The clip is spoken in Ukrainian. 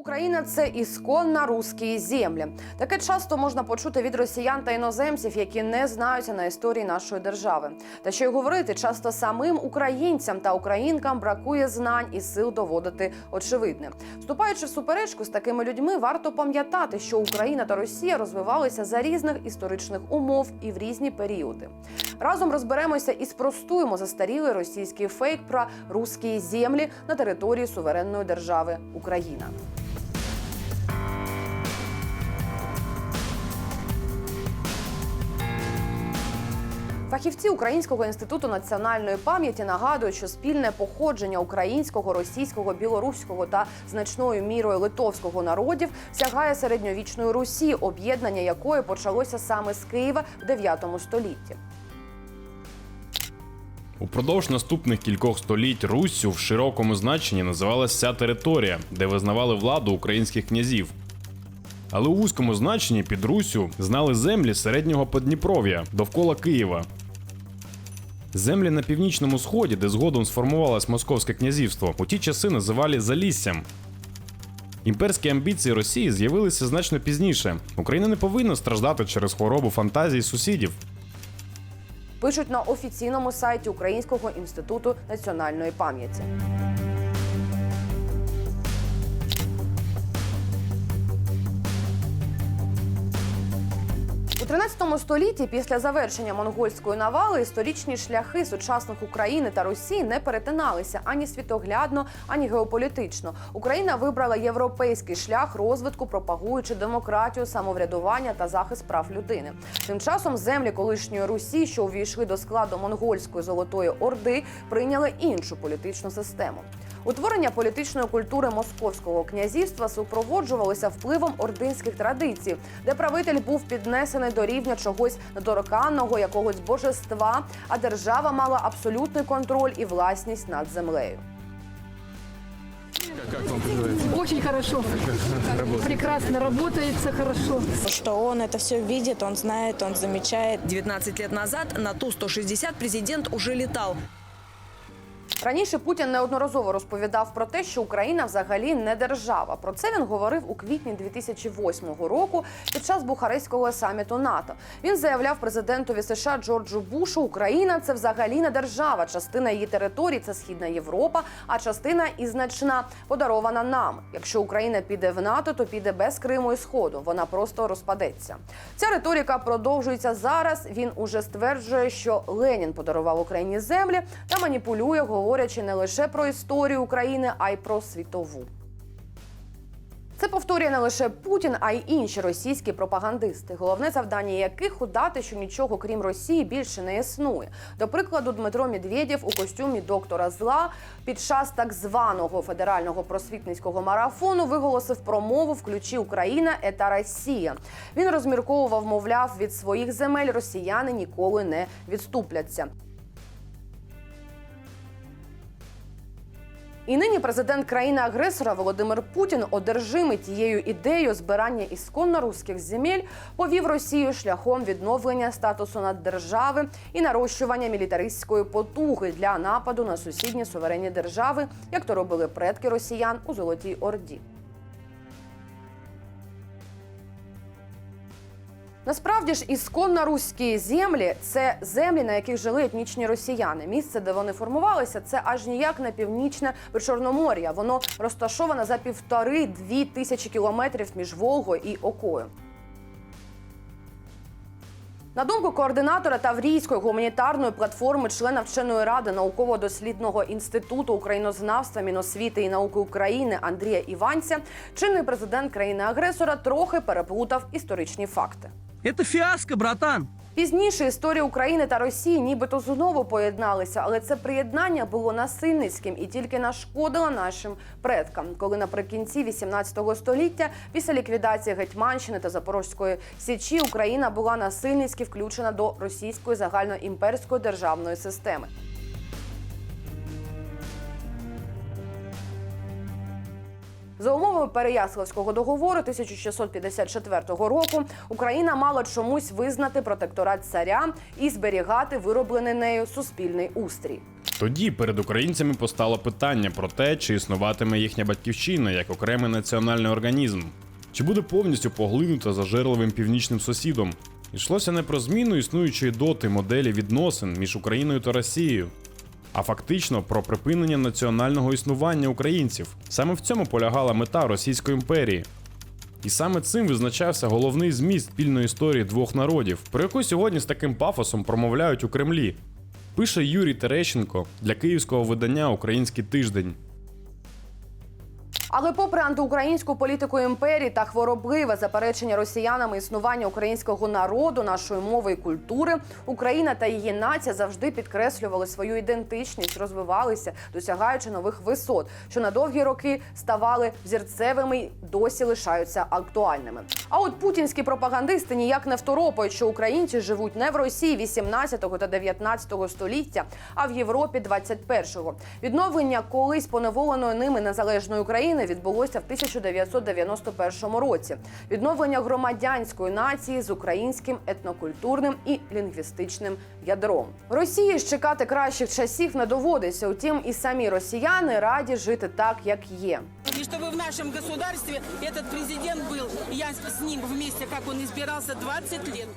Україна це ісконна русські землі. Таке часто можна почути від росіян та іноземців, які не знаються на історії нашої держави. Та що й говорити, часто самим українцям та українкам бракує знань і сил доводити очевидне. Вступаючи в суперечку з такими людьми, варто пам'ятати, що Україна та Росія розвивалися за різних історичних умов і в різні періоди. Разом розберемося і спростуємо застарілий російський фейк про русські землі на території суверенної держави Україна. Фахівці Українського інституту національної пам'яті нагадують, що спільне походження українського, російського, білоруського та значною мірою литовського народів сягає середньовічної Русі, об'єднання якої почалося саме з Києва в 9 столітті. Упродовж наступних кількох століть Руссю в широкому значенні називалася вся територія, де визнавали владу українських князів. Але у вузькому значенні під Руссю знали землі середнього Подніпров'я довкола Києва. Землі на північному сході, де згодом сформувалось Московське князівство, у ті часи називали Заліссям. Імперські амбіції Росії з'явилися значно пізніше. Україна не повинна страждати через хворобу фантазії сусідів. Пишуть на офіційному сайті Українського інституту національної пам'яті. У 13 столітті, після завершення монгольської навали, історичні шляхи сучасних України та Росії не перетиналися ані світоглядно, ані геополітично. Україна вибрала європейський шлях розвитку, пропагуючи демократію, самоврядування та захист прав людини. Тим часом землі колишньої Русі, що увійшли до складу монгольської золотої орди, прийняли іншу політичну систему. Утворення політичної культури московського князівства супроводжувалося впливом ординських традицій, де правитель був піднесений до рівня чогось недороканного, якогось божества, а держава мала абсолютний контроль і власність над землею. Очень хорошо. Прекрасно работается, хорошо. что он это все видит, он знает, он замечает. 19 лет назад на Ту-160 президент уже летал. Раніше Путін неодноразово розповідав про те, що Україна взагалі не держава. Про це він говорив у квітні 2008 року під час Бухарестського саміту НАТО. Він заявляв президентові США Джорджу Бушу: Україна це взагалі не держава. Частина її території це східна Європа, а частина і значна подарована нам. Якщо Україна піде в НАТО, то піде без Криму і Сходу. Вона просто розпадеться. Ця риторика продовжується зараз. Він уже стверджує, що Ленін подарував Україні землі та маніпулює, говорячи не лише про історію України, а й про світову. Це повторює не лише Путін, а й інші російські пропагандисти, головне завдання яких удати, що нічого крім Росії більше не існує. До прикладу, Дмитро Медведєв у костюмі доктора зла під час так званого федерального просвітницького марафону виголосив промову в ключі Україна ета Росія. Він розмірковував, мовляв, від своїх земель росіяни ніколи не відступляться. І нині президент країни-агресора Володимир Путін, одержимий тією ідеєю збирання ісконно руських земель, повів Росію шляхом відновлення статусу наддержави і нарощування мілітаристської потуги для нападу на сусідні суверенні держави, як то робили предки росіян у Золотій Орді. Насправді ж ісконно руські землі це землі, на яких жили етнічні росіяни. Місце, де вони формувалися, це аж ніяк не північне Причорномор'я. Воно розташоване за півтори-дві тисячі кілометрів між Волгою і Окою. На думку координатора Таврійської гуманітарної платформи, члена вченої ради науково-дослідного інституту українознавства Міносвіти і науки України Андрія Іванця, чинний президент країни-агресора трохи переплутав історичні факти. Это фіаско, братан. Пізніше історія України та Росії нібито знову поєдналися, але це приєднання було насильницьким і тільки нашкодило нашим предкам, коли наприкінці 18 століття, після ліквідації Гетьманщини та Запорозької січі, Україна була насильницьки включена до російської загальноімперської державної системи. За умовами Переяславського договору 1654 року Україна мала чомусь визнати протекторат царя і зберігати вироблений нею суспільний устрій. Тоді перед українцями постало питання про те, чи існуватиме їхня батьківщина як окремий національний організм, чи буде повністю поглинута зажерливим північним сусідом. Йшлося не про зміну існуючої доти моделі відносин між Україною та Росією, а фактично про припинення національного існування українців. Саме в цьому полягала мета Російської імперії. І саме цим визначався головний зміст спільної історії двох народів, про яку сьогодні з таким пафосом промовляють у Кремлі. Пише Юрій Терещенко для київського видання Український тиждень. Але попри антиукраїнську політику імперії та хворобливе заперечення росіянами існування українського народу, нашої мови і культури, Україна та її нація завжди підкреслювали свою ідентичність, розвивалися, досягаючи нових висот, що на довгі роки ставали взірцевими й досі лишаються актуальними. А от путінські пропагандисти ніяк не второпають, що українці живуть не в Росії 18 та 19 століття, а в Європі 21-го. Відновлення колись поневоленої ними незалежної України відбулося в 1991 році. Відновлення громадянської нації з українським етнокультурним і лінгвістичним ядром. Росії ж чекати кращих часів не доводиться. Утім, і самі росіяни раді жити так, як є. И чтобы в нашем государстве этот президент был, и я с ним вместе, как он избирался 20 лет.